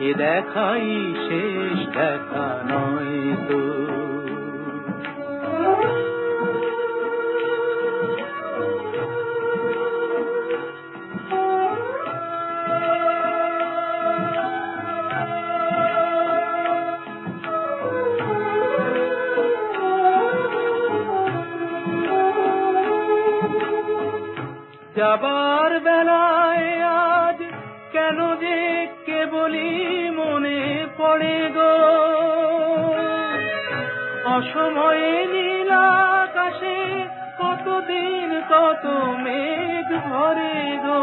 এ দেখাই শেষ দেখা নয় তো। যাবার বেলায় আজ কেন যে কেবলই মনে পড়ে গো। অসময়ে নীল আকাশে কতদিন কত মেঘ ভরে গো।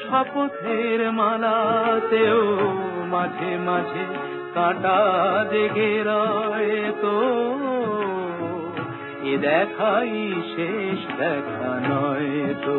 শপথের মালাতেও মাঝে মাঝে কাঁটা জেগে রয় তো। এ দেখাই শেষ দেখা নয় তো।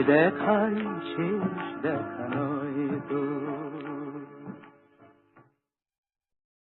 এ দেখাই শেষ দেখা নয়